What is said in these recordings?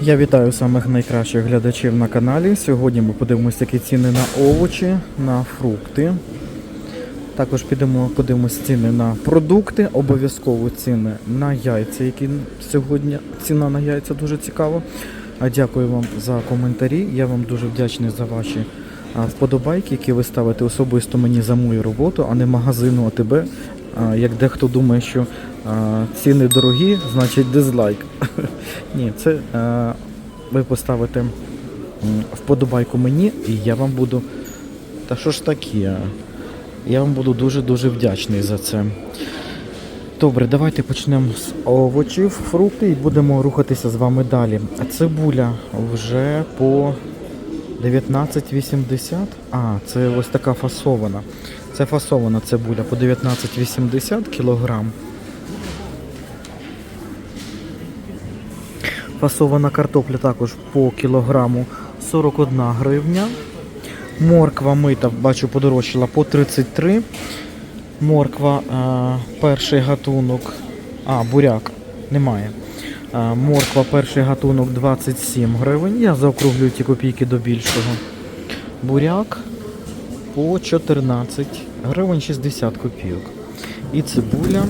Я вітаю самих найкращих глядачів на каналі. Сьогодні ми подивимося, які ціни на овочі, на фрукти. Також підемо подивимося ціни на продукти, обов'язково ціни на яйця, які сьогодні ціна на яйця дуже цікава. А дякую вам за коментарі. Я вам дуже вдячний за ваші вподобайки, які ви ставите особисто мені за мою роботу, а не магазину АТБ. Як дехто думає, що ціни дорогі, значить дизлайк. Ні, це е, ви поставите вподобайку мені, і я вам буду. Та що ж таке? Я вам буду дуже-дуже вдячний за це. Добре, давайте почнемо з овочів, фрукти і будемо рухатися з вами далі. Цибуля вже по 19,80. А, це ось така фасована. Це фасована цибуля по 19,80 кілограм. Фасована картопля також по кілограму 41 гривня. Морква мита, бачу, подорожчала по 33. Морква е, перший гатунок. А, буряк немає. Е, морква перший гатунок 27 гривень. Я заокруглюю ті копійки до більшого. Буряк по 14 гривень 60 копійок. І цибуля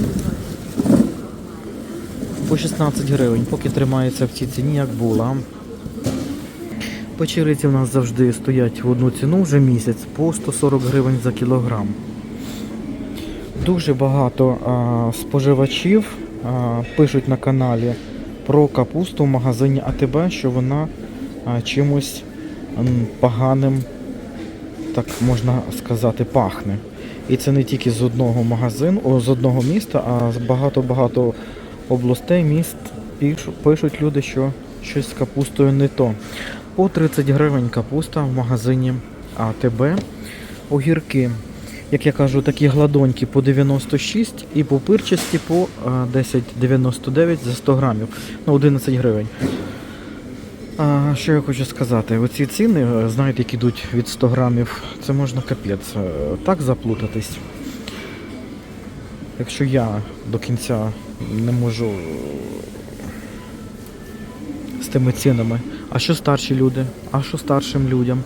по 16 гривень, поки тримається в цій ціні, як була. Печериці в нас завжди стоять в одну ціну вже місяць по 140 гривень за кілограм. Дуже багато а, споживачів а, пишуть на каналі про капусту в магазині АТБ, що вона а, чимось поганим, так можна сказати, пахне. І це не тільки з одного магазину, о, з одного міста, а з багато-багато областей, міст пишуть люди, що щось з капустою не то. По 30 гривень капуста в магазині АТБ. Огірки, як я кажу, такі гладонькі по 96 і по пирчасті по 10,99 за 100 грамів. Ну, 11 гривень. А, що я хочу сказати? Оці ціни, е, знаєте, які йдуть від 100 грамів, це можна капець е, так заплутатись. Якщо я до кінця не можу з тими цінами. А що старші люди? А що старшим людям?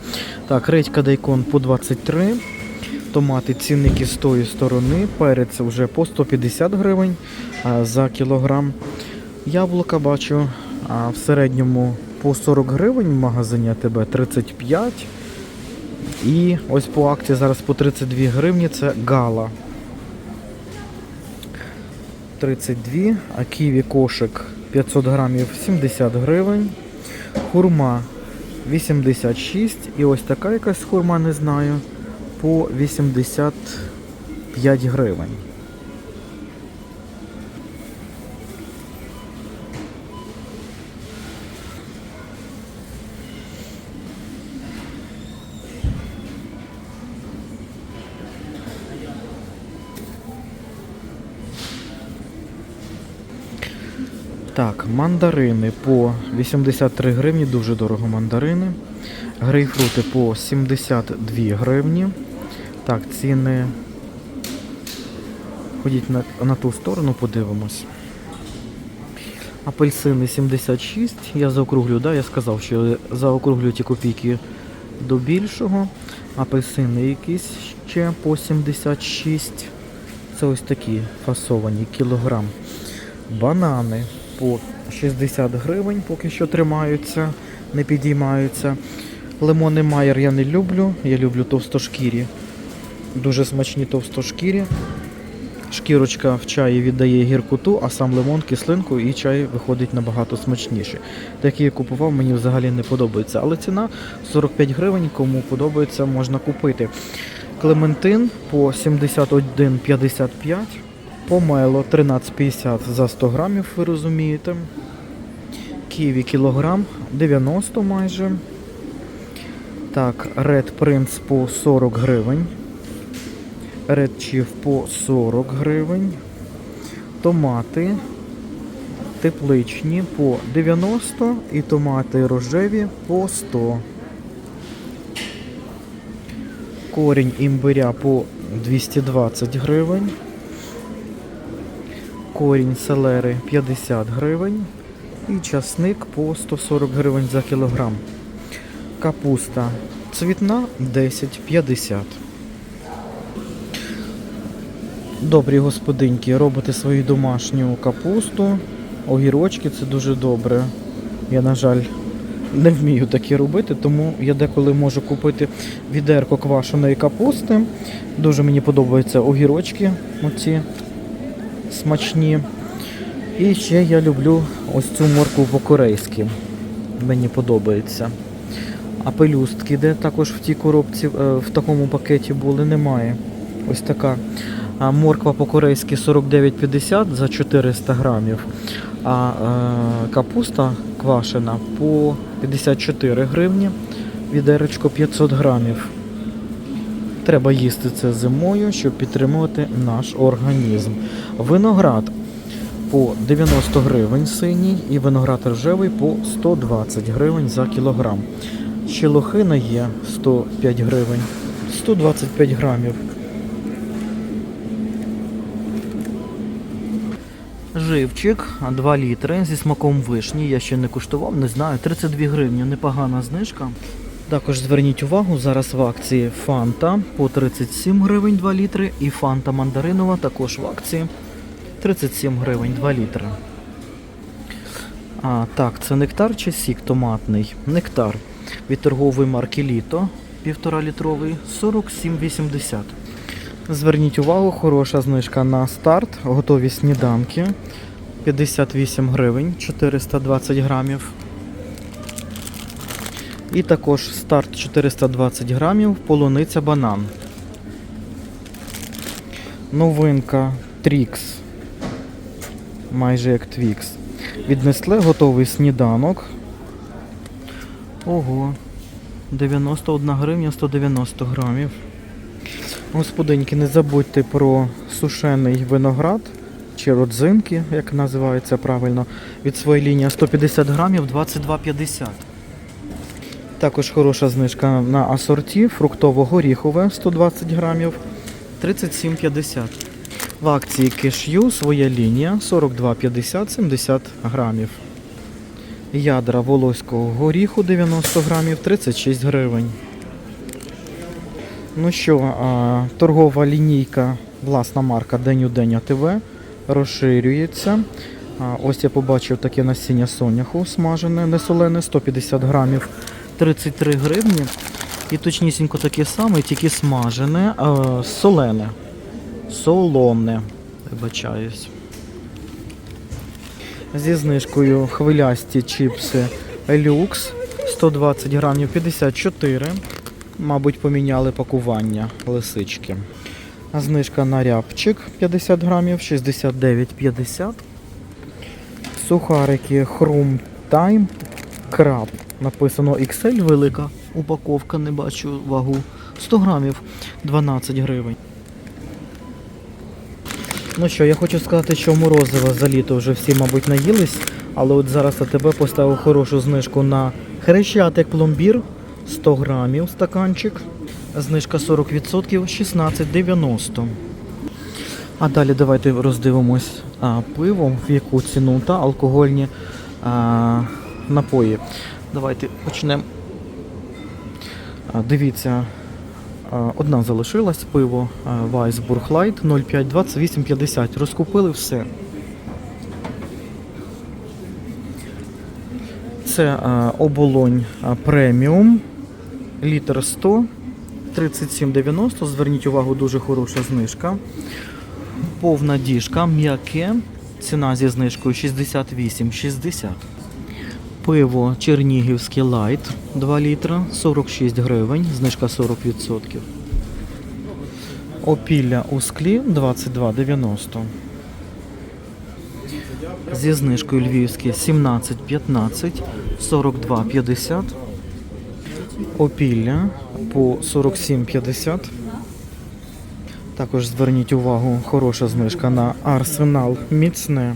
Так, редька дайкон по 23. Томати цінники з тої сторони. Перець вже по 150 гривень за кілограм. Яблука бачу в середньому по 40 гривень в магазині АТБ 35. І ось по акції зараз по 32 гривні це гала. 32, а ківі кошик 500 грамів 70 гривень. Хурма 86 і ось така якась хурма, не знаю, по 85 гривень. Так, мандарини по 83 гривні, дуже дорого мандарини. Грейпфрути по 72 гривні. Так, ціни. Ходіть на, на ту сторону, подивимось. Апельсини 76. Я заокруглю, да? я сказав, що заокруглю ті копійки до більшого. Апельсини якісь ще по 76. Це ось такі фасовані кілограм. Банани по 60 гривень, поки що тримаються, не підіймаються. Лимони Майер я не люблю, я люблю товстошкірі. Дуже смачні товстошкірі. Шкірочка в чаї віддає гіркоту, а сам лимон кислинку і чай виходить набагато смачніше. Такі я купував, мені взагалі не подобається. Але ціна 45 гривень, кому подобається, можна купити. Клементин по 71,55. Помело 13,50 за 100 грамів, ви розумієте. Ківі кілограм 90 майже. Так, Red Prince по 40 гривень. Red Chief по 40 гривень. Томати тепличні по 90 і томати рожеві по 100. Корінь імбиря по 220 гривень. Корінь селери 50 гривень. І часник по 140 гривень за кілограм. Капуста цвітна 10,50. Добрі господинки, робите свою домашню капусту, огірочки це дуже добре. Я, на жаль, не вмію такі робити, тому я деколи можу купити відерко квашеної капусти. Дуже мені подобаються огірочки, оці смачні. І ще я люблю ось цю моркву по-корейськи. Мені подобається. А пелюстки, де також в тій коробці, е, в такому пакеті були, немає. Ось така. Морква по-корейськи 49,50 за 400 грамів. А е, капуста квашена по 54 гривні, відеречко 500 грамів. Треба їсти це зимою, щоб підтримувати наш організм. Виноград по 90 гривень синій і виноград ржевий по 120 гривень за кілограм. Ще лохина є 105 гривень, 125 грамів. Живчик 2 літри зі смаком вишні. Я ще не куштував, не знаю. 32 гривні, непогана знижка. Також зверніть увагу, зараз в акції Фанта по 37 гривень 2 літри і Фанта мандаринова також в акції 37 гривень 2 літри. А, так, це нектар чи сік томатний? Нектар від торгової марки Літо 1,5 літровий 47,80. Зверніть увагу, хороша знижка на старт, готові сніданки 58 гривень 420 грамів. І також старт 420 грамів, полуниця банан. Новинка Трікс. Майже як Твікс. Віднесли готовий сніданок. Ого. 91 гривня 190 грамів. Господинки, не забудьте про сушений виноград чи родзинки, як називається правильно, від своєї лінії 150 грамів 22,50. Також хороша знижка на асорті фруктово-горіхове 120 грамів 37,50. В акції кешю своя лінія 42,50 70 грамів. Ядра волоського горіху 90 грамів 36 гривень. Ну що, торгова лінійка, власна марка День у день АТВ розширюється. Ось я побачив таке насіння соняху смажене, не солене, 150 грамів 33 гривні. І точнісінько таке саме, тільки смажене, а, солене. Солоне, вибачаюсь. Зі знижкою хвилясті чіпси люкс 120 грамів 54. Мабуть, поміняли пакування лисички. Знижка на рябчик 50 грамів 69,50. Сухарики Хрум Тайм Краб. Написано XL велика упаковка, не бачу вагу. 100 грамів 12 гривень. Ну що, я хочу сказати, що морозиво за літо вже всі, мабуть, наїлись, але от зараз я тебе поставив хорошу знижку на хрещатик пломбір 100 грамів стаканчик. Знижка 40% 16,90. А далі давайте роздивимось а, пиво, в яку ціну та алкогольні а, напої. Давайте почнемо. Дивіться, одна залишилась пиво Weissburg Light 0,5 28,50. Розкупили все. Це оболонь преміум. Літр 100. 37,90. Зверніть увагу, дуже хороша знижка. Повна діжка, м'яке. Ціна зі знижкою 68,60. Пиво Чернігівське Лайт 2 літра 46 гривень, знижка 40%. Опілля у склі 22,90. Зі знижкою львівське 17,15, 42,50. Опілля по 47,50. Також зверніть увагу, хороша знижка на арсенал міцне.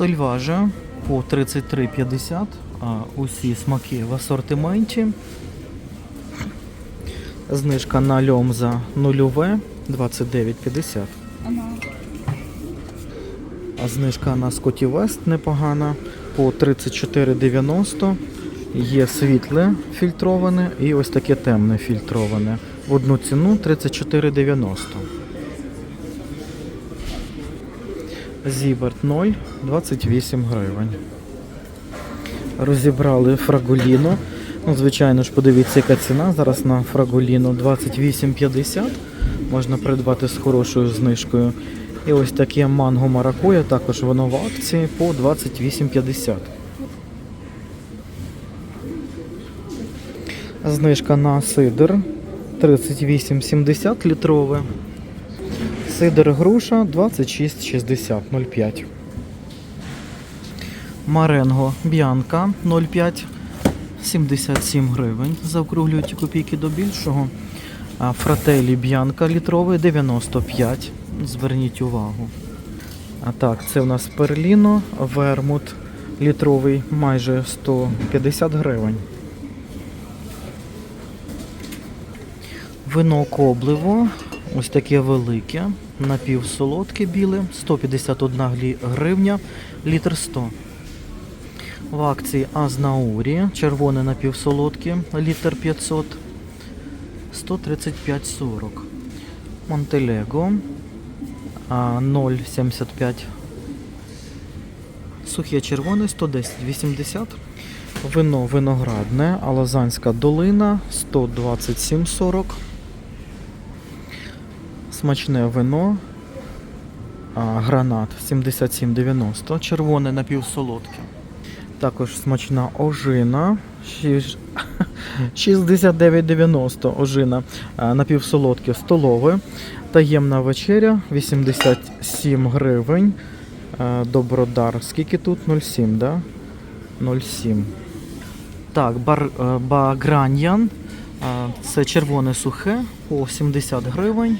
Сольважа по 33,50. А усі смаки в асортименті. Знижка на льомза нульове 29,50. А знижка на Скотті Вест непогана по 34,90. Є світле фільтроване і ось таке темне фільтроване. В одну ціну 34,90. Зіберт 0 28 гривень. Розібрали фрагуліно. Ну, звичайно ж, подивіться, яка ціна. Зараз на фрагуліно 28,50. Можна придбати з хорошою знижкою. І ось таке манго маракуя, також воно в акції по 28,50. Знижка на сидр 38,70 літрове. Сидр груша 26,60 0,5. Маренго Б'янка 0,5 77 гривень. Заокруглюють копійки до більшого. Фрателі Б'янка літровий 95. Зверніть увагу. А так, це у нас перліно, вермут літровий майже 150 гривень. Вино кобливо, ось таке велике, напівсолодке біле, 151 гривня, літр 100. В акції Азнаурі, червоне напівсолодке, літр 500, 135,40. Монтелего, 0,75. Сухе червоне 110,80. Вино виноградне, Алазанська долина 127,40. Смачне вино. А, гранат 77,90. Червоне напівсолодке. Також смачна ожина. 69,90 ожина напівсолодке столове. Таємна вечеря 87 гривень. Добродар. Скільки тут? 0,7, да? 0,7. Так, бар, баграньян. Це червоне сухе по 70 гривень.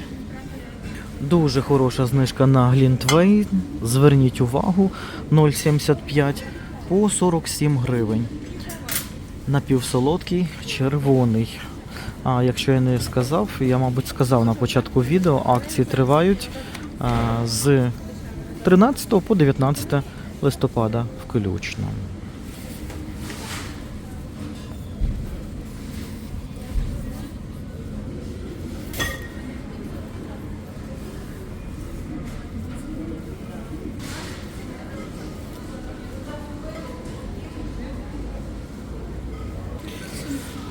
Дуже хороша знижка на Глінтвейн. Зверніть увагу 0,75 по 47 гривень. Напівсолодкий червоний. А якщо я не сказав, я, мабуть, сказав на початку відео, акції тривають а, з 13 по 19 листопада включно.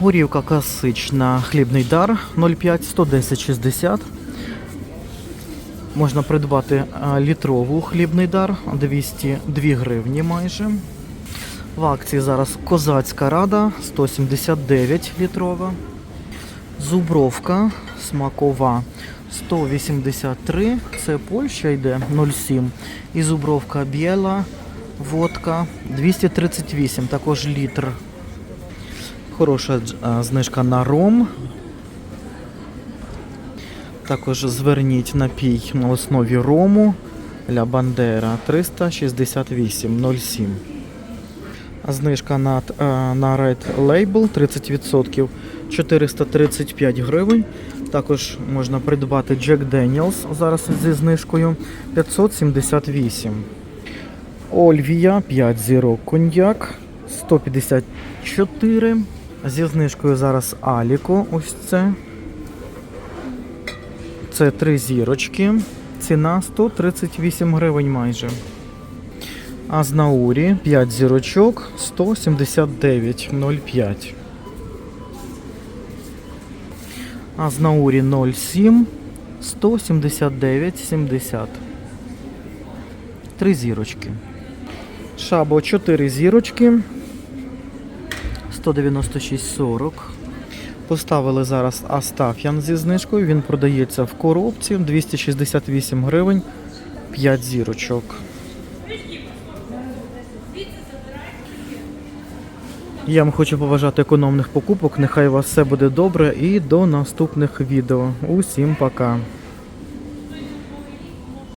Горівка класична, хлібний дар 0,5, 110,60. Можна придбати літрову хлібний дар 202 гривні майже. В акції зараз козацька рада 179 літрова. Зубровка смакова 183. Це Польща йде 0,7. І зубровка біла, водка 238, також літр. Хороша знижка на ром. Також зверніть напій на основі рому Ля Бандера 368,07. Знижка на, на Red Label 30%, 435 гривень. Також можна придбати Jack Daniels зараз зі знижкою 578. Ольвія 5 зірок коньяк 154. Зі знижкою зараз Аліко. Ось це. Це три зірочки. Ціна 138 гривень майже. А з Наурі 5 зірочок 179,05. А з Наурі 07 179,70. Три зірочки. Шабо 4 зірочки. 196,40. Поставили зараз Астаф'ян зі знижкою. Він продається в коробці 268 гривень 5 зірочок. Я вам хочу побажати економних покупок. Нехай у вас все буде добре і до наступних відео. Усім пока.